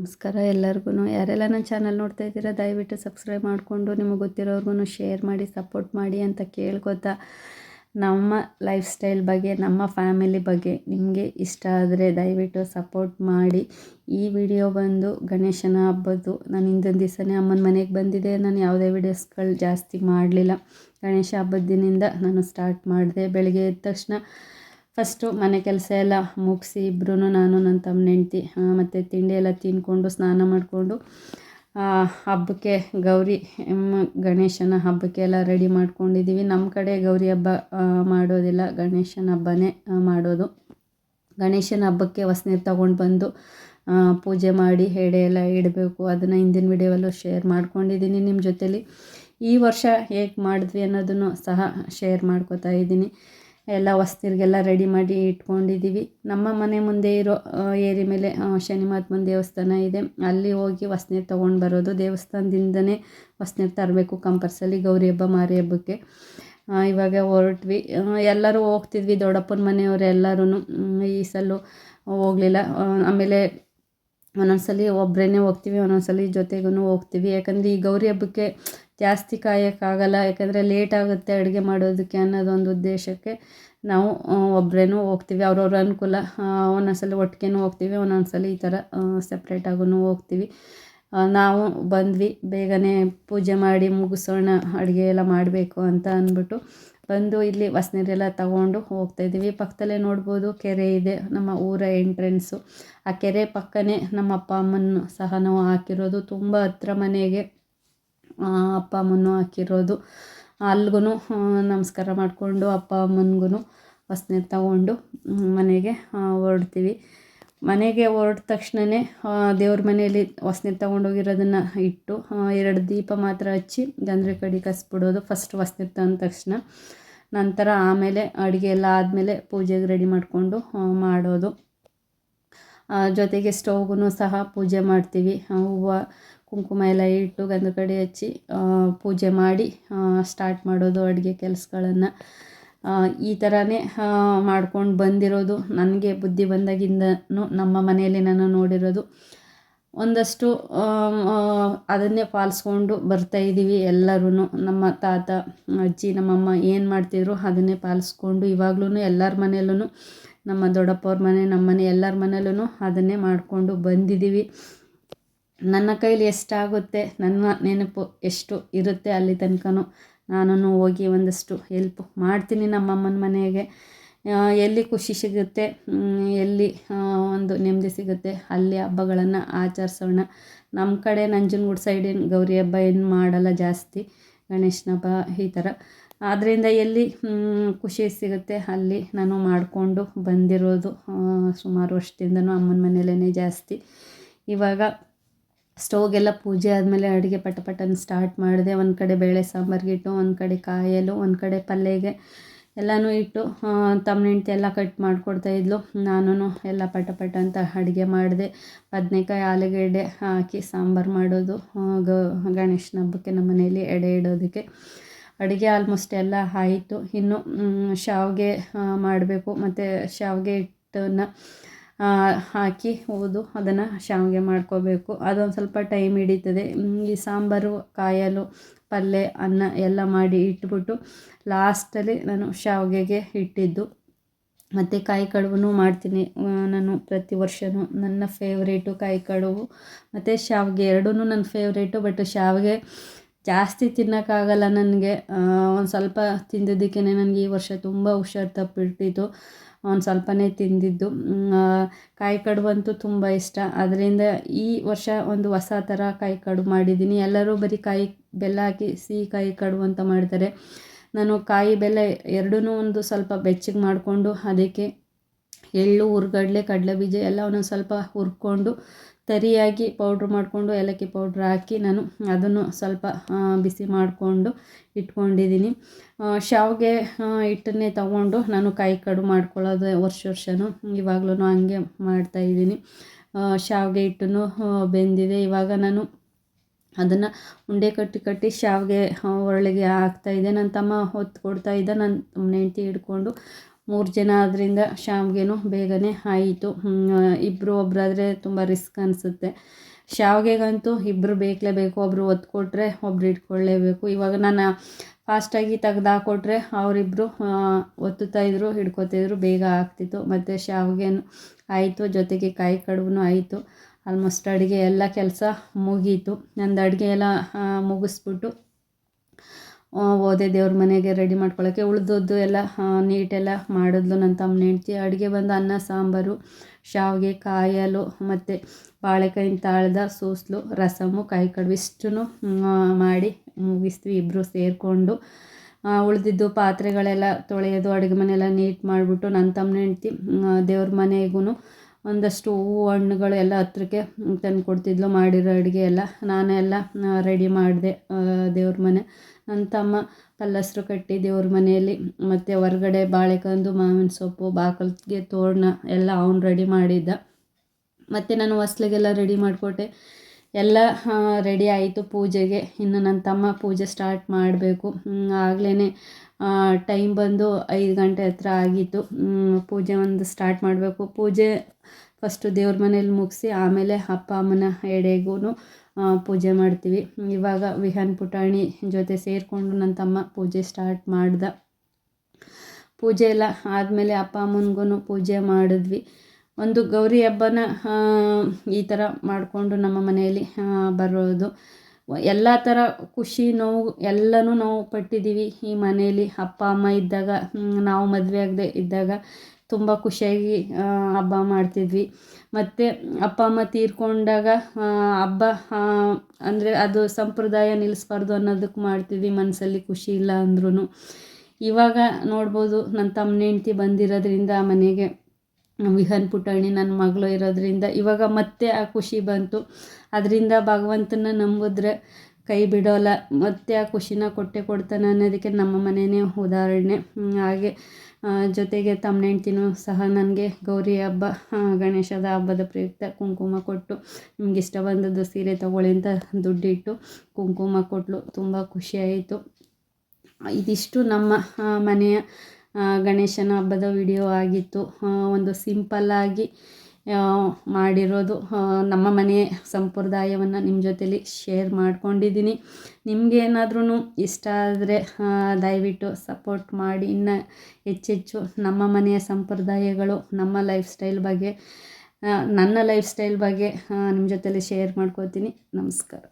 ನಮಸ್ಕಾರ ಎಲ್ಲರಿಗೂ ಯಾರೆಲ್ಲ ನನ್ನ ಚಾನಲ್ ನೋಡ್ತಾ ಇದ್ದೀರಾ, ದಯವಿಟ್ಟು ಸಬ್ಸ್ಕ್ರೈಬ್ ಮಾಡಿಕೊಂಡು ನಿಮಗೆ ಗೊತ್ತಿರೋರ್ಗು ಶೇರ್ ಮಾಡಿ ಸಪೋರ್ಟ್ ಮಾಡಿ ಅಂತ ಕೇಳ್ಕೊತಾ ನಮ್ಮ ಲೈಫ್ ಸ್ಟೈಲ್ ಬಗ್ಗೆ, ನಮ್ಮ ಫ್ಯಾಮಿಲಿ ಬಗ್ಗೆ ನಿಮಗೆ ಇಷ್ಟ ಆದರೆ ದಯವಿಟ್ಟು ಸಪೋರ್ಟ್ ಮಾಡಿ. ಈ ವಿಡಿಯೋ ಬಂದು ಗಣೇಶನ ಹಬ್ಬದ್ದು, ನಾನು ಹಿಂದಿನ ದಿವಸನೇ ಅಮ್ಮನ ಮನೆಗೆ ಬಂದಿದೆ ನಾನು ಯಾವುದೇ ವಿಡಿಯೋಸ್ಗಳು ಜಾಸ್ತಿ ಮಾಡಲಿಲ್ಲ. ಗಣೇಶ ಹಬ್ಬದ ದಿನದಿಂದ ನಾನು ಸ್ಟಾರ್ಟ್ ಮಾಡಿದೆ. ಬೆಳಗ್ಗೆ ಎದ್ದ ತಕ್ಷಣ ಫಸ್ಟು ಮನೆ ಕೆಲಸ ಎಲ್ಲ ಮುಗಿಸಿ ಇಬ್ಬರೂ ನಾನು ನನ್ನ ತಮ್ಮ ಹೆಂಡ್ತಿ ಮತ್ತು ತಿಂಡಿ ಎಲ್ಲ ತಿಂದ್ಕೊಂಡು ಸ್ನಾನ ಮಾಡಿಕೊಂಡು ಹಬ್ಬಕ್ಕೆ ಗೌರಿ ಗಣೇಶನ ಹಬ್ಬಕ್ಕೆ ಎಲ್ಲ ರೆಡಿ ಮಾಡ್ಕೊಂಡಿದ್ದೀವಿ ನಮ್ಮ ಕಡೆ ಗೌರಿ ಹಬ್ಬ ಮಾಡೋದಿಲ್ಲ. ಗಣೇಶನ ಹಬ್ಬನೇ ಮಾಡೋದು. ಗಣೇಶನ ಹಬ್ಬಕ್ಕೆ ಹೊಸ್ನೀರು ತಗೊಂಡು ಬಂದು ಪೂಜೆ ಮಾಡಿ ಎಡೆ ಎಲ್ಲ ಇಡಬೇಕು. ಅದನ್ನು ಹಿಂದಿನ ವಿಡಿಯೋವಲ್ಲೂ ಶೇರ್ ಮಾಡ್ಕೊಂಡಿದ್ದೀನಿ ನಿಮ್ಮ ಜೊತೇಲಿ. ಈ ವರ್ಷ ಹೇಗೆ ಮಾಡಿದ್ವಿ ಅನ್ನೋದನ್ನು ಸಹ ಶೇರ್ ಮಾಡ್ಕೋತಾ ಇದ್ದೀನಿ ಎಲ್ಲ ಹೊಸ್ತಿರ್ಗೆಲ್ಲ ರೆಡಿ ಮಾಡಿ ಇಟ್ಕೊಂಡಿದ್ದೀವಿ. ನಮ್ಮ ಮನೆ ಮುಂದೆ ಇರೋ ಏರಿ ಮೇಲೆ ಶನಿ ಮಹಾತ್ಮನ ದೇವಸ್ಥಾನ ಇದೆ. ಅಲ್ಲಿ ಹೋಗಿ ಹೊಸ್ನೀರು ತೊಗೊಂಡು ಬರೋದು. ದೇವಸ್ಥಾನದಿಂದನೇ ಹೊಸ್ನೀರು ತರಬೇಕು ಕಂಪಲ್ಸಲಿ ಗೌರಿ ಹಬ್ಬ, ಮಾರಿ ಹಬ್ಬಕ್ಕೆ. ಇವಾಗ ಹೊರಟ್ವಿ. ಎಲ್ಲರೂ ಹೋಗ್ತಿದ್ವಿ. ದೊಡ್ಡಪ್ಪನ ಮನೆಯವರೆಲ್ಲರೂ ಈ ಸಲ ಹೋಗಲಿಲ್ಲ. ಆಮೇಲೆ ಒಂದೊಂದ್ಸಲಿ ಒಬ್ಬರೇ ಹೋಗ್ತೀವಿ. ಒಂದೊಂದ್ಸಲಿ ಜೊತೆಗೂ ಹೋಗ್ತೀವಿ. ಯಾಕಂದರೆ ಈ ಗೌರಿ ಹಬ್ಬಕ್ಕೆ ಜಾಸ್ತಿ ಕಾಯೋಕ್ಕಾಗಲ್ಲ ಯಾಕಂದರೆ ಲೇಟ್ ಆಗುತ್ತೆ ಅಡುಗೆ ಮಾಡೋದಕ್ಕೆ ಅನ್ನೋದೊಂದು ಉದ್ದೇಶಕ್ಕೆ ನಾವು ಒಬ್ಬರೇನೂ ಹೋಗ್ತೀವಿ. ಅವ್ರವ್ರ ಅನುಕೂಲ ಒಂದೊಂದ್ಸಲ ಒಟ್ಟಿಗೆನೂ ಹೋಗ್ತೀವಿ, ಒಂದೊಂದ್ಸಲ ಈ ಥರ ಸಪ್ರೇಟಾಗೂ ಹೋಗ್ತೀವಿ. ನಾವು ಬಂದ್ವಿ, ಬೇಗನೆ ಪೂಜೆ ಮಾಡಿ ಮುಗಿಸೋಣ, ಅಡುಗೆ ಎಲ್ಲ ಮಾಡಬೇಕು ಅಂತ ಅಂದ್ಬಿಟ್ಟು ಬಂದು ಇಲ್ಲಿ ಹೊಸ್ನೀರೆಲ್ಲ ತಗೊಂಡು ಹೋಗ್ತಾಯಿದ್ದೀವಿ ಪಕ್ಕದಲ್ಲೇ ನೋಡ್ಬೋದು, ಕೆರೆ ಇದೆ, ನಮ್ಮ ಊರ ಎಂಟ್ರೆನ್ಸು ಆ ಕೆರೆ ಪಕ್ಕನೇ ನಮ್ಮ ಅಪ್ಪ ಅಮ್ಮನ ಸಹ ನಾವು ಹಾಕಿರೋದು. ತುಂಬ ಹತ್ರ ಮನೆಗೆ ಅಪ್ಪ ಅಮ್ಮನೂ ಹಾಕಿರೋದು. ಅಲ್ಗೂ ನಮಸ್ಕಾರ ಮಾಡಿಕೊಂಡು ಅಪ್ಪ ಅಮ್ಮನಿಗೂ ಹೊಸ್ನೀರು ತಗೊಂಡು ಮನೆಗೆ ಹೊರಡ್ತೀವಿ. ಮನೆಗೆ ಹೊರಟ ತಕ್ಷಣವೇ ದೇವ್ರ ಮನೆಯಲ್ಲಿ ಹೊಸ್ನೀರು ತೊಗೊಂಡೋಗಿರೋದನ್ನು ಇಟ್ಟು ಎರಡು ದೀಪ ಮಾತ್ರ ಹಚ್ಚಿ ಜನರ ಕಡೆ ಕಸ್ಬಿಡೋದು ಫಸ್ಟ್ ಹೊಸ್ನೀರು ತಂದ ತಕ್ಷಣ. ನಂತರ ಆಮೇಲೆ ಅಡುಗೆ ಎಲ್ಲ ಆದಮೇಲೆ ಪೂಜೆಗೆ ರೆಡಿ ಮಾಡಿಕೊಂಡು ಮಾಡೋದು. ಜೊತೆಗೆ ಸ್ಟೌವ್ಗೂ ಸಹ ಪೂಜೆ ಮಾಡ್ತೀವಿ. ಹೂವು ಕುಂಕುಮ ಎಲ್ಲ ಇಟ್ಟು ಗಂಧ ಕಡೆ ಹಚ್ಚಿ ಪೂಜೆ ಮಾಡಿ ಸ್ಟಾರ್ಟ್ ಮಾಡೋದು ಅಡುಗೆ ಕೆಲಸಗಳನ್ನು. ಈ ಥರನೇ ಮಾಡ್ಕೊಂಡು ಬಂದಿರೋದು. ನನಗೆ ಬುದ್ಧಿ ಬಂದಾಗಿಂದನೂ ನಮ್ಮ ಮನೆಯಲ್ಲಿ ನಾನು ನೋಡಿರೋದು. ಒಂದಷ್ಟು ಅದನ್ನೇ ಪಾಲಿಸ್ಕೊಂಡು ಬರ್ತಾಯಿದ್ದೀವಿ ಎಲ್ಲರೂ ನಮ್ಮ ತಾತ, ಅಜ್ಜಿ, ನಮ್ಮಮ್ಮ ಏನು ಮಾಡ್ತಿದ್ರು ಅದನ್ನೇ ಪಾಲಿಸ್ಕೊಂಡು ಇವಾಗ್ಲೂ ಎಲ್ಲರ ಮನೆಯಲ್ಲೂ ನಮ್ಮ ದೊಡ್ಡಪ್ಪವ್ರ ಮನೆ, ನಮ್ಮ ಮನೆ ಎಲ್ಲರ ಮನೆಯಲ್ಲೂ ಅದನ್ನೇ ಮಾಡಿಕೊಂಡು ಬಂದಿದ್ದೀವಿ ನನ್ನ ಕೈಲಿ ಎಷ್ಟಾಗುತ್ತೆ, ನನ್ನ ನೆನಪು ಎಷ್ಟು ಇರುತ್ತೆ ಅಲ್ಲಿ ತನಕನೂ ನಾನು ಹೋಗಿ ಒಂದಷ್ಟು ಹೆಲ್ಪ್ ಮಾಡ್ತೀನಿ ನಮ್ಮಮ್ಮನ ಮನೆಗೆ. ಎಲ್ಲಿ ಖುಷಿ ಸಿಗುತ್ತೆ ಎಲ್ಲಿ ಒಂದು ನೆಮ್ಮದಿ ಸಿಗುತ್ತೆ, ಅಲ್ಲಿ ಹಬ್ಬಗಳನ್ನು ಆಚರಿಸೋಣ. ನಮ್ಮ ಕಡೆ ನಂಜನಗೂಡು ಸೈಡೇನು ಗೌರಿ ಹಬ್ಬ ಏನು ಮಾಡಲ್ಲ ಜಾಸ್ತಿ, ಗಣೇಶನ ಹಬ್ಬ ಈ ಥರ ಆದ್ದರಿಂದ ಎಲ್ಲಿ ಖುಷಿ ಸಿಗುತ್ತೆ ಅಲ್ಲಿ ನಾನು ಮಾಡಿಕೊಂಡು ಬಂದಿರೋದು ಸುಮಾರು ವರ್ಷದಿಂದನೂ ಅಮ್ಮನ ಮನೆಯಲ್ಲೇ ಜಾಸ್ತಿ. ಇವಾಗ ಸ್ಟೋವ್ಗೆಲ್ಲ ಪೂಜೆ ಆದಮೇಲೆ ಅಡುಗೆ ಪಟ ಪಟನ್ ಸ್ಟಾರ್ಟ್ ಮಾಡಿದೆ. ಒಂದು ಕಡೆ ಬೇಳೆ ಸಾಂಬಾರಿಗೆ ಇಟ್ಟು, ಒಂದು ಕಡೆ ಕಾಯಲು, ಒಂದು ಕಡೆ ಪಲ್ಯಗೆ ಎಲ್ಲನೂ ಇಟ್ಟು ತಮ್ಮ ಎಲ್ಲ ಕಟ್ ಮಾಡಿಕೊಡ್ತಾಯಿದ್ಲು ನಾನು ಎಲ್ಲ ಪಟ ಪಟ ಅಂತ ಅಡುಗೆ ಮಾಡಿದೆ. ಬದನೆಕಾಯಿ ಆಲೂಗಡ್ಡೆ ಹಾಕಿ ಸಾಂಬಾರು ಮಾಡೋದು ಗ ಗಣೇಶನ ಹಬ್ಬಕ್ಕೆ ನಮ್ಮ ಮನೆಯಲ್ಲಿ ಎಡೆ ಇಡೋದಕ್ಕೆ. ಅಡುಗೆ ಆಲ್ಮೋಸ್ಟ್ ಎಲ್ಲ ಆಯಿತು. ಇನ್ನು ಶಾವಿಗೆ ಮಾಡಬೇಕು. ಮತ್ತು ಶಾವಿಗೆ ಹಿಟ್ಟನ್ನು ಹಾಕಿ ಹುರಿದು ಅದನ್ನು ಶಾವಿಗೆ ಮಾಡ್ಕೋಬೇಕು. ಅದೊಂದು ಸ್ವಲ್ಪ ಟೈಮ್ ಹಿಡಿತದೆ. ಈ ಸಾಂಬಾರು, ಕಾಯಲು ಪಲ್ಯ ಅನ್ನ ಎಲ್ಲ ಮಾಡಿ ಇಟ್ಬಿಟ್ಟು ಲಾಸ್ಟಲ್ಲಿ ನಾನು ಶಾವಿಗೆಗೆ ಇಟ್ಟಿದ್ದು. ಮತ್ತು ಕಾಯಿ ಕಡುಬು ಮಾಡ್ತೀನಿ. ನಾನು ಪ್ರತಿ ವರ್ಷವೂ ನನ್ನ ಫೇವ್ರೇಟು ಕಾಯಿ ಕಡುಬು. ಮತ್ತು ಶಾವಿಗೆ ಎರಡೂ ನನ್ನ ಫೇವ್ರೇಟು ಬಟ್ ಶಾವಿಗೆ ಜಾಸ್ತಿ ತಿನ್ನೋಕ್ಕಾಗಲ್ಲ ನನಗೆ. ಒಂದು ಸ್ವಲ್ಪ ತಿಂದಿದ್ದಕ್ಕೇ ನನಗೆ ಈ ವರ್ಷ ತುಂಬ ಹುಷಾರು ತಪ್ಪಿಟ್ಟಿತ್ತು ಒಂದು ಸ್ವಲ್ಪನೇ ತಿಂದಿದ್ದು. ಕಾಯಿ ಕಡುಬಂತೂ ತುಂಬ ಇಷ್ಟ. ಅದರಿಂದ ಈ ವರ್ಷ ಒಂದು ಹೊಸ ಥರ ಕಾಯಿ ಕಡುಬು ಮಾಡಿದ್ದೀನಿ. ಎಲ್ಲರೂ ಬರೀ ಕಾಯಿ ಬೆಲ್ಲ ಹಾಕಿ ಸಿಹಿ ಕಾಯಿ ಕಡುಬು ಅಂತ ಮಾಡ್ತಾರೆ. ನಾನು ಕಾಯಿ ಬೆಲ್ಲ ಎರಡೂ ಒಂದು ಸ್ವಲ್ಪ ಬೆಚ್ಚಗೆ ಮಾಡಿಕೊಂಡು ಅದಕ್ಕೆ ಎಳ್ಳು, ಹುರ್ಗಡ್ಲೆ ಕಡಲೆ ಬೀಜ ಎಲ್ಲ ಒಂದೊಂದು ಸ್ವಲ್ಪ ಹುರ್ಕೊಂಡು ತರಿಯಾಗಿ ಪೌಡ್ರ್ ಮಾಡಿಕೊಂಡು ಏಲಕ್ಕಿ ಪೌಡ್ರ್ ಹಾಕಿ ನಾನು ಅದನ್ನು ಸ್ವಲ್ಪ ಬಿಸಿ ಮಾಡಿಕೊಂಡು ಇಟ್ಕೊಂಡಿದ್ದೀನಿ. ಶಾವಿಗೆ ಹಿಟ್ಟನ್ನೇ ತಗೊಂಡು ನಾನು ಕಾಯಿ ಕಡು ಮಾಡ್ಕೊಳ್ಳೋದು ವರ್ಷ ವರ್ಷವೂ ಇವಾಗಲೂ ಹಂಗೆ ಮಾಡ್ತಾಯಿದ್ದೀನಿ ಶಾವಿಗೆ ಹಿಟ್ಟನ್ನು ಬೆಂದಿದೆ. ಇವಾಗ ನಾನು ಅದನ್ನು ಉಂಡೆ ಕಟ್ಟಿ ಕಟ್ಟಿ ಶಾವಿಗೆ ಒರಳಿಗೆ ಹಾಕ್ತಾಯಿದ್ದೆ ನನ್ನ ತಮ್ಮ ಹೊತ್ತು ಕೊಡ್ತಾಯಿದ್ದ ನನ್ನ ನೆಂಟಿ ಹಿಡ್ಕೊಂಡು ಮೂರು ಜನ ಆದ್ದರಿಂದ ಶಾವಿಗೆನೂ ಬೇಗನೆ ಆಯಿತು. ಇಬ್ಬರು ಒಬ್ಬರಾದರೆ ತುಂಬ ರಿಸ್ಕ್ ಅನಿಸುತ್ತೆ. ಶಾವಿಗೆಗಂತೂ ಇಬ್ಬರು ಬೇಕಲೇಬೇಕು ಒಬ್ಬರು ಒತ್ತು ಕೊಟ್ಟರೆ ಒಬ್ರು ಇಟ್ಕೊಳ್ಳೇಬೇಕು ಇವಾಗ ನಾನು ಫಾಸ್ಟಾಗಿ ತೆಗ್ದು ಹಾಕ್ಕೊಟ್ರೆ ಅವರಿಬ್ಬರು ಒತ್ತುತ್ತಾ ಇದ್ದರು ಹಿಡ್ಕೊತಿದ್ರು ಬೇಗ ಆಗ್ತಿತ್ತು. ಮತ್ತು ಶಾವಿಗೆನೂ ಆಯಿತು, ಜೊತೆಗೆ ಕಾಯಿ ಕಡುಬು ಆಯಿತು. ಆಲ್ಮೋಸ್ಟ್ ಅಡುಗೆ ಎಲ್ಲ ಕೆಲಸ ಮುಗೀತು. ನಂದು ಅಡುಗೆ ಎಲ್ಲ ಮುಗಿಸ್ಬಿಟ್ಟು ಹೋದೆ ದೇವ್ರ ಮನೆಗೆ ರೆಡಿ ಮಾಡ್ಕೊಳ್ಳೋಕ್ಕೆ ಉಳಿದದ್ದು ಎಲ್ಲ ನೀಟೆಲ್ಲ ಮಾಡಿದ್ಲು ನನ್ನ ತಮ್ಮನ ಹೆಂಡ್ತಿ. ಅಡುಗೆ ಬಂದು ಅನ್ನ, ಸಾಂಬಾರು, ಶಾವಿಗೆ, ಕಾಯಲು, ಮತ್ತು ಬಾಳೆಕಾಯಿನ ತಾಳ್ದ, ಸೂಸ್ಲು, ರಸಮು, ಕಾಯಿ ಕಡುಬು ಇಷ್ಟು ಮಾಡಿ ಮುಗಿಸ್ತೀವಿ ಇಬ್ಬರು ಸೇರಿಕೊಂಡು. ಉಳಿದಿದ್ದು ಪಾತ್ರೆಗಳೆಲ್ಲ ತೊಳೆಯೋದು, ಅಡುಗೆ ಮನೆಯೆಲ್ಲ ನೀಟ್ ಮಾಡಿಬಿಟ್ಟು ನನ್ನ ತಮ್ಮನ ಹೆಂಡ್ತಿ ದೇವ್ರ ಮನೆಗೂ ಒಂದಷ್ಟು ಹೂವು, ಹಣ್ಣುಗಳು ಎಲ್ಲ ಹತ್ರಕ್ಕೆ ತಂದು ಕೊಡ್ತಿದ್ಲು. ಮಾಡಿರೋ ಅಡುಗೆ ಎಲ್ಲ ನಾನೆಲ್ಲ ರೆಡಿ ಮಾಡಿದೆ ದೇವ್ರ ಮನೆ. ನನ್ನ ತಮ್ಮ ಪಲ್ಲಸ್ರು ಕಟ್ಟಿ ದೇವ್ರ ಮನೆಯಲ್ಲಿ ಮತ್ತು ಹೊರಗಡೆ ಬಾಳೆಕಂದು ಮಾವಿನ ಸೊಪ್ಪು, ಬಾಕಲ್ಗೆ ತೋರಣ ಎಲ್ಲ ಅವ್ನು ರೆಡಿ ಮಾಡಿದ್ದ. ಮತ್ತು ನಾನು ಹೊಸ್ಲಿಗೆಲ್ಲ ರೆಡಿ ಮಾಡಿಕೊಟ್ಟೆ. ಎಲ್ಲ ರೆಡಿ ಆಯಿತು ಪೂಜೆಗೆ. ಇನ್ನು ನನ್ನ ತಮ್ಮ ಪೂಜೆ ಸ್ಟಾರ್ಟ್ ಮಾಡಬೇಕು. ಆಗಲೇ ಟೈಮ್ ಬಂದು ಐದು ಗಂಟೆ ಹತ್ರ ಆಗಿತ್ತು. ಪೂಜೆ ಒಂದು ಸ್ಟಾರ್ಟ್ ಮಾಡಬೇಕು. ಪೂಜೆ ಫಸ್ಟು ದೇವ್ರ ಮನೇಲಿ ಮುಗಿಸಿ, ಆಮೇಲೆ ಅಪ್ಪ, ಅಮ್ಮನ ಎಡೆಗೂ ಪೂಜೆ ಮಾಡ್ತೀವಿ. ಇವಾಗ ವಿಹಾನ್ ಪುಟಾಣಿ ಜೊತೆ ಸೇರಿಕೊಂಡು ನನ್ನ ತಮ್ಮ ಪೂಜೆ ಸ್ಟಾರ್ಟ್ ಮಾಡ್ದೆ. ಪೂಜೆ ಎಲ್ಲ ಆದಮೇಲೆ ಅಪ್ಪ ಅಮ್ಮನಿಗೂ ಪೂಜೆ ಮಾಡಿದ್ವಿ. ಒಂದು ಗೌರಿ ಹಬ್ಬನ ಈ ಥರ ಮಾಡಿಕೊಂಡು ನಮ್ಮ ಮನೆಯಲ್ಲಿ ಬರೋದು. ಎಲ್ಲ ಥರ ಖುಷಿ, ನೋವು ಎಲ್ಲನೂ ನಾವು ಪಟ್ಟಿದ್ದೀವಿ. ಈ ಮನೆಯಲ್ಲಿ ಅಪ್ಪ, ಅಮ್ಮ ಇದ್ದಾಗ ನಾವು ಮದುವೆ ಆಗದೆ ಇದ್ದಾಗ ತುಂಬ ಖುಷಿಯಾಗಿ ಹಬ್ಬ ಮಾಡ್ತಿದ್ವಿ. ಮತ್ತು ಅಪ್ಪ, ಅಮ್ಮ ತೀರ್ಕೊಂಡಾಗ ಹಬ್ಬ ಅಂದರೆ ಅದು ಸಂಪ್ರದಾಯ ನಿಲ್ಲಿಸ್ಬಾರ್ದು ಅನ್ನೋದಕ್ಕೆ ಮಾಡ್ತಿದ್ವಿ. ಮನಸ್ಸಲ್ಲಿ ಖುಷಿ ಇಲ್ಲ ಅಂದ್ರೂ ಇವಾಗ ನೋಡ್ಬೋದು ನನ್ನ ತಮ್ಮ ಹೆಂಡ್ತಿ ಬಂದಿರೋದ್ರಿಂದ ಮನೆಗೆ ವಿಹನ್ ಪುಟಾಣಿ ನನ್ನ ಮಗಳು ಇರೋದ್ರಿಂದ ಇವಾಗ ಮತ್ತೆ ಆ ಖುಷಿ ಬಂತು. ಅದರಿಂದ ಭಗವಂತನ ನಂಬಿದ್ರೆ ಕೈ ಬಿಡೋಲ್ಲ. ಮತ್ತೆ ಆ ಖುಷಿನ ಕೊಟ್ಟೆ ಕೊಡ್ತಾನೆ ಅನ್ನೋದಕ್ಕೆ ನಮ್ಮ ಮನೆಯೇ ಉದಾಹರಣೆ. ಹಾಗೆ ಜೊತೆಗೆ ತಮ್ಮ ಹೆಂಡ್ತಿನೂ ಸಹ ನನಗೆ ಗೌರಿ ಹಬ್ಬ ಗಣೇಶದ ಹಬ್ಬದ ಪ್ರಯುಕ್ತ ಕುಂಕುಮ ಕೊಟ್ಟು, ನಿಮ್ಗೆ ಇಷ್ಟ ಬಂದದ್ದು ಸೀರೆ ತಗೊಳ್ಳಿ ಅಂತ ದುಡ್ಡಿಟ್ಟು ಕುಂಕುಮ ಕೊಟ್ಟಲು ತುಂಬ ಖುಷಿಯಾಯಿತು ಇದಿಷ್ಟು ನಮ್ಮ ಮನೆಯ ಗಣೇಶನ ಹಬ್ಬದ ವಿಡಿಯೋ ಆಗಿತ್ತು. ಒಂದು ಸಿಂಪಲ್ಲಾಗಿ ಮಾಡಿರೋದು. ನಮ್ಮ ಮನೆ ಸಂಪ್ರದಾಯವನ್ನು ನಿಮ್ಮ ಜೊತೇಲಿ ಶೇರ್ ಮಾಡ್ಕೊಂಡಿದ್ದೀನಿ. ನಿಮಗೇನಾದ್ರೂ ಇಷ್ಟ ಆದರೆ ದಯವಿಟ್ಟು ಸಪೋರ್ಟ್ ಮಾಡಿ. ಇನ್ನು ಹೆಚ್ಚೆಚ್ಚು ನಮ್ಮ ಮನೆಯ ಸಂಪ್ರದಾಯಗಳು, ನಮ್ಮ ಲೈಫ್ ಸ್ಟೈಲ್ ಬಗ್ಗೆ ನನ್ನ ಲೈಫ್ ಸ್ಟೈಲ್ ಬಗ್ಗೆ ನಿಮ್ಮ ಜೊತೇಲಿ ಶೇರ್ ಮಾಡ್ಕೋತೀನಿ. ನಮಸ್ಕಾರ.